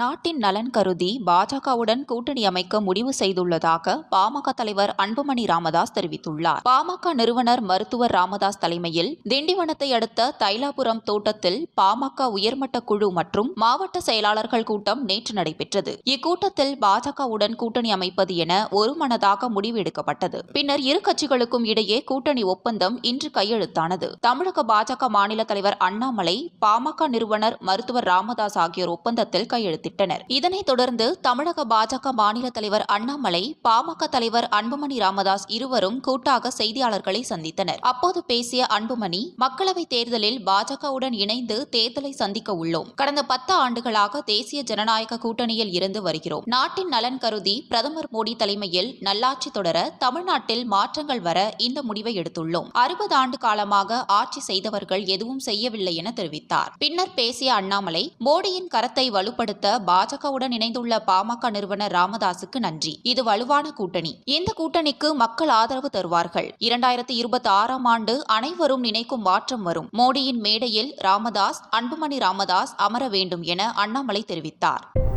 நாட்டின் நலன் கருதி பாஜகவுடன் கூட்டணி அமைக்க முடிவு செய்துள்ளதாக பாமக தலைவர் அன்புமணி ராமதாஸ் தெரிவித்துள்ளார். பாமக நிறுவனர் மருத்துவர் ராமதாஸ் தலைமையில் திண்டிவனத்தை அடுத்த தைலாபுரம் தோட்டத்தில் பாமக உயர்மட்ட குழு மற்றும் மாவட்ட செயலாளர்கள் கூட்டம் நேற்று நடைபெற்றது. இக்கூட்டத்தில் பாஜகவுடன் கூட்டணி அமைப்பது என ஒருமனதாக முடிவு எடுக்கப்பட்டது பின்னர் இரு கட்சிகளுக்கும் இடையே கூட்டணி ஒப்பந்தம் இன்று கையெழுத்தானது. தமிழக பாஜக மாநில தலைவர் அண்ணாமலை பாமக நிறுவனர் மருத்துவர் ராமதாஸ் ஆகியோர் ஒப்பந்தத்தில் கையெழுத்திட்டனர் இதனைத் தொடர்ந்து தமிழக பாஜக மாநில தலைவர் அண்ணாமலை பாமக தலைவர் அன்புமணி ராமதாஸ் இருவரும் கூட்டாக செய்தியாளர்களை சந்தித்தனர். அப்போது பேசிய அன்புமணி மக்களவைத் தேர்தலில் பாஜகவுடன் இணைந்து தேர்தலை சந்திக்க உள்ளோம். கடந்த பத்து ஆண்டுகளாக தேசிய ஜனநாயக கூட்டணியில் இருந்து வருகிறோம். நாட்டின் நலன் கருதி பிரதமர் மோடி தலைமையில் நல்லாட்சி தொடர தமிழ்நாட்டில் மாற்றங்கள் வர இந்த முடிவை எடுத்துள்ளோம். அறுபது ஆண்டு காலமாக ஆட்சி செய்தவர்கள் எதுவும் செய்யவில்லை என தெரிவித்தார். பின்னர் பேசிய அண்ணாமலை மோடியின் கரத்தை வலுப்படுத்த பாஜகவுடன் இணைந்துள்ள பாமக நிறுவனர் ராமதாசுக்கு நன்றி. இது வலுவான கூட்டணி. இந்த கூட்டணிக்கு மக்கள் ஆதரவு தருவார்கள். இரண்டாயிரத்தி இருபத்தி ஆறாம் ஆண்டு அனைவரும் நினைக்கும் மாற்றம் வரும். மோடியின் மேடையில் ராமதாஸ் அன்புமணி ராமதாஸ் அமர வேண்டும் என அண்ணாமலை தெரிவித்தார்.